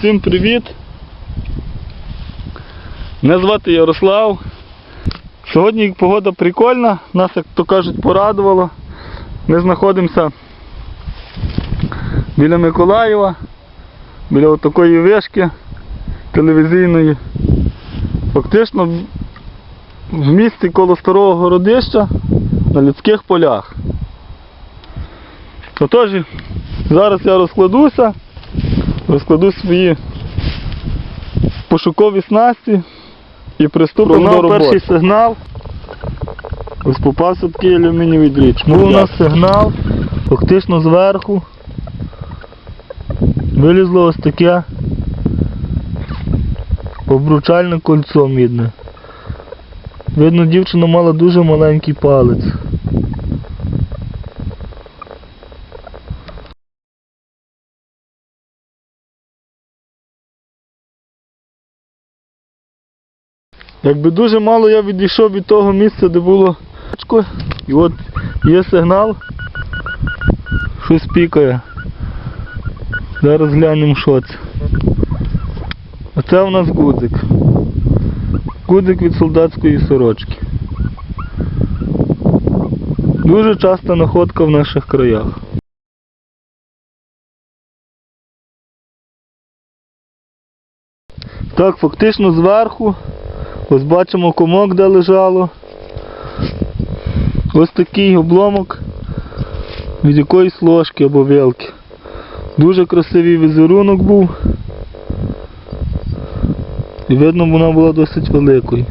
Всім привіт! Мене звати Ярослав. Сьогодні погода прикольна, нас, як то кажуть, порадувало. Ми знаходимося біля Миколаєва, біля такої вишки телевізійної. Фактично в місті коло старого городища на людських полях. Отож, зараз я розкладуся розкладу свої пошукові снасті і приступимо до роботи. перший сигнал. Ось попався такий алюмінієвий дріт. Був у нас сигнал, фактично зверху. Вилізло ось таке обручальне кольцо мідне. Видно, дівчина мала дуже маленький палець. Якби дуже мало я відійшов від того місця, де було і от є сигнал, щось пікає. Зараз глянемо що це. Оце у нас гудзик. Гудзик від солдатської сорочки. Дуже часта находка в наших краях. Так, фактично зверху Ось бачимо комок, де лежало. Ось такий обломок від якоїсь ложки або вилки. Дуже красивий візерунок був. І видно, вона була досить великою.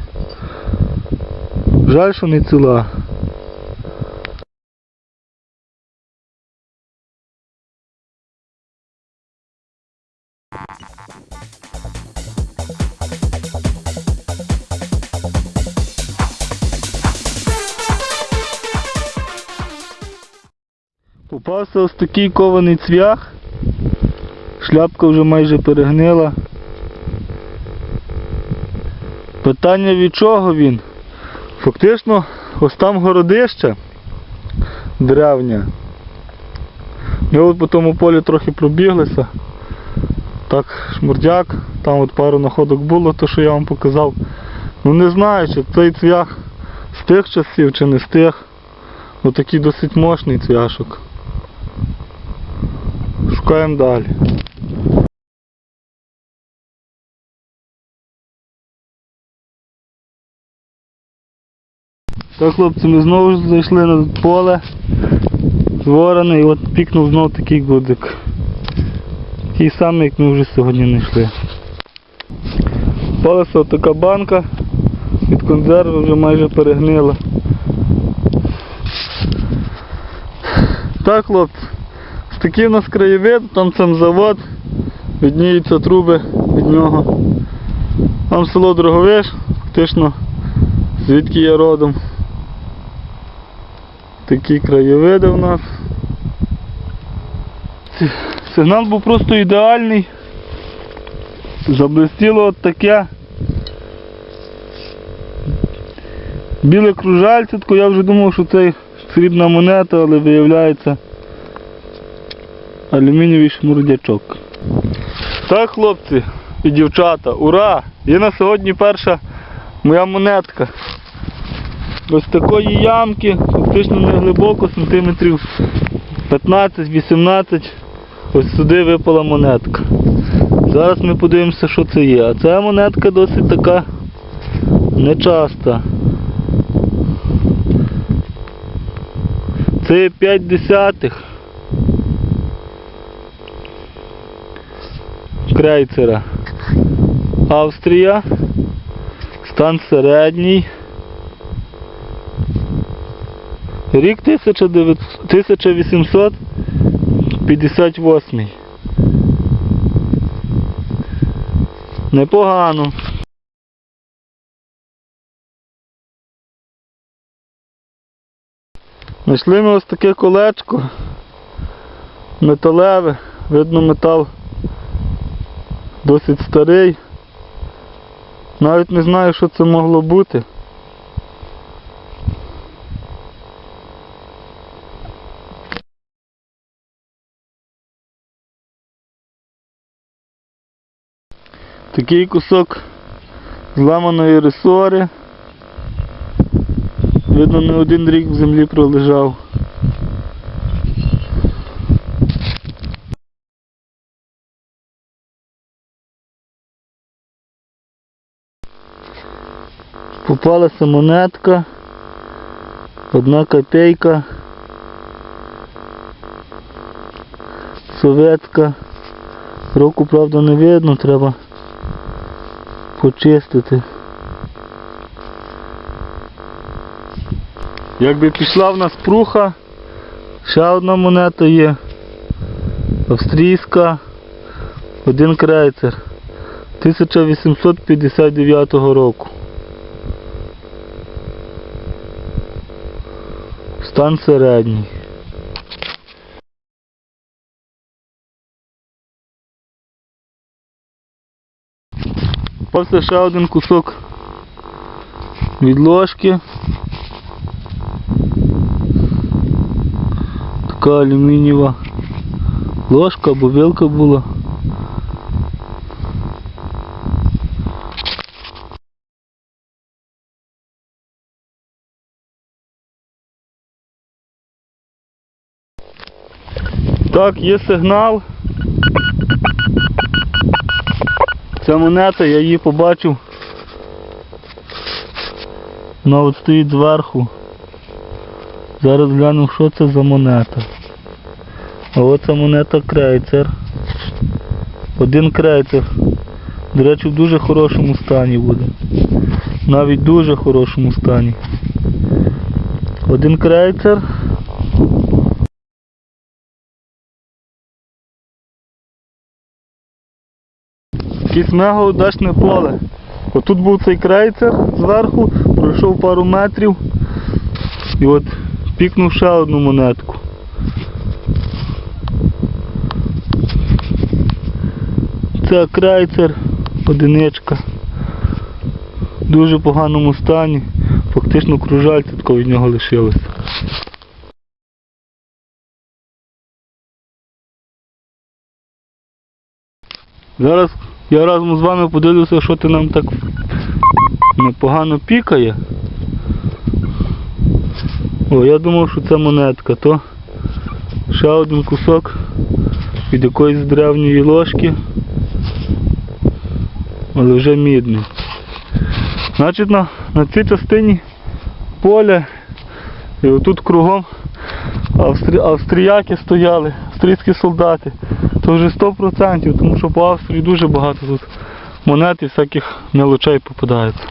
Жаль, що не ціла. Попався ось такий кований цвях. Шляпка вже майже перегнила. Питання від чого він? Фактично, ось там городище древнє. Ми от по тому полі трохи пробіглися. Так, шмурдяк, там от пару находок було, то що я вам показав. Ну не знаю, чи цей цвях з тих часів чи не з тих. Отакий досить мощний цвяшок. Шукаємо далі. Так, хлопці, ми знову зайшли на поле зворене і от пікнув знову такий гудик. Такий самий, як ми вже сьогодні знайшли. Палася така банка від консерви вже майже перегнила. Так, хлопці, такий у нас краєвид, там сам завод, відніються труби від нього. Там село Дроговиш, фактично, звідки я родом. Такі краєвиди у нас. Сигнал був просто ідеальний. Заблистіло от таке. Біле кружальце, я вже думав, що це срібна монета, але виявляється алюмінієвий шмурдячок. Так, хлопці і дівчата, ура! Є на сьогодні перша моя монетка. Ось такої ямки, фактично не глибоко, сантиметрів 15-18. Ось сюди випала монетка. Зараз ми подивимося, що це є. А ця монетка досить така нечаста. Це 5 десятих. Крейцера. Австрія. Стан середній. Рік 1858. Непогано. Знайшли ми ось таке колечко металеве, видно метал досить старий. Навіть не знаю, що це могло бути. Такий кусок зламаної ресори. Видно, не один рік в землі пролежав. Попалася монетка, одна копейка, советська. Року, правда, не видно, треба почистити. Якби пішла в нас пруха, ще одна монета є. Австрійська, один крейцер 1859 року. Стан середній. Ось ще один кусок від ложки. Така алюмінієва ложка або вилка була. Так, є сигнал. Ця монета, я її побачив. Вона от стоїть зверху. Зараз гляну, що це за монета. А оця монета крейцер. Один крейцер. До речі, в дуже хорошому стані буде. Навіть дуже хорошому стані. Один крейцер. Якесь мега удачне поле. Отут був цей крейцер зверху, пройшов пару метрів і от пікнув ще одну монетку. Це крейцер, одиничка. В дуже поганому стані. Фактично кружальця такого від нього лишилося. Зараз я разом з вами подивлюся, що ти нам так непогано пікає. О, я думав, що це монетка, то ще один кусок від якоїсь древньої ложки, але вже мідний. Значить на, на цій частині поля і отут кругом австрі, австріяки стояли, австрійські солдати. То вже 100%, тому що по Австрії дуже багато тут монет і всяких мелочей попадається.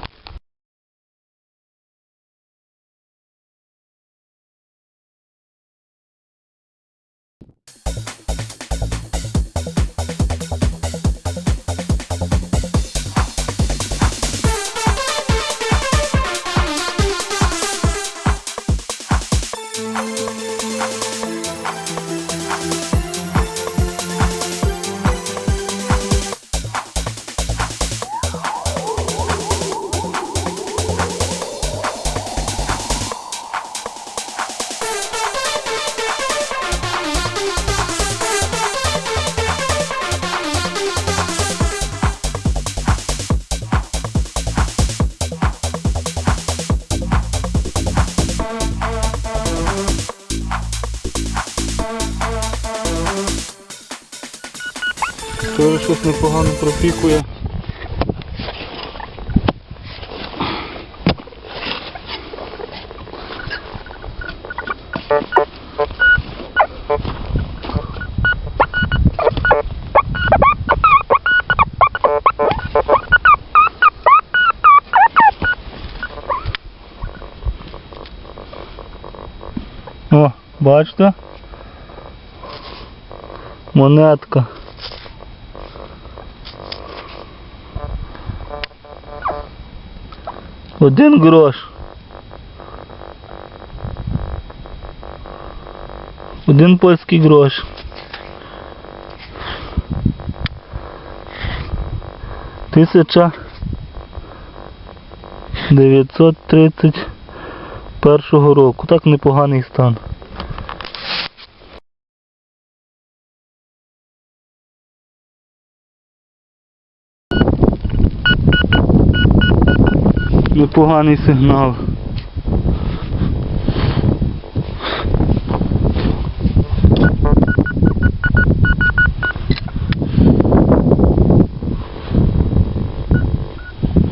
Теж щось непогано пропікує. О, бачите? Монетка. Один грош. Один польський грош. Тисяча дев'ятсот тридцять першого року. Так непоганий стан. Непоганий сигнал.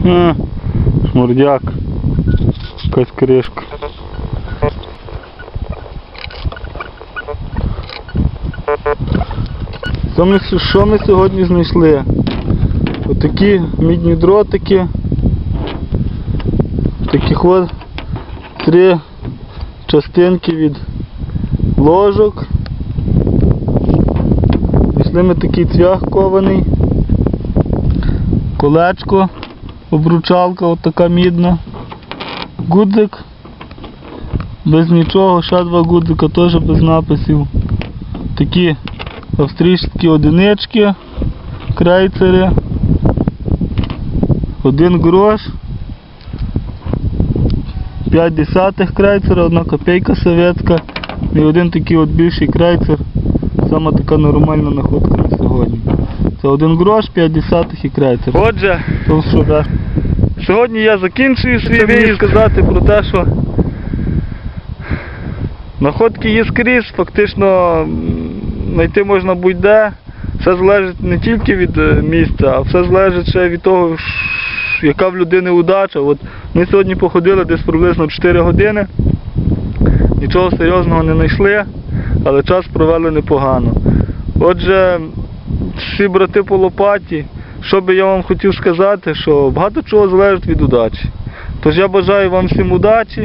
А, шмурдяк. Якась кришка. Що ми, що ми сьогодні знайшли? Отакі мідні дротики. Таких от три частинки від ложок. Знайшли ми такий цвях кований. Колечко, обручалка отака мідна. Гудзик. Без нічого, ще два гудзика теж без написів. Такі австрійські одинички, крейцери. Один грош. 5 десятих крейцера, одна копейка советська і один такий от більший крейцер. Сама така нормальна находка на сьогодні. Це один грош, 5 десятих і крейцер. Отже, то що, да. сьогодні я закінчую свій виїзд сказати про те, що находки є скрізь, фактично знайти можна будь-де. Все залежить не тільки від е, місця, а все залежить ще від того, яка в людини удача. От ми сьогодні походили десь приблизно 4 години. Нічого серйозного не знайшли, але час провели непогано. Отже, всі брати по лопаті, що би я вам хотів сказати, що багато чого залежить від удачі. Тож я бажаю вам всім удачі.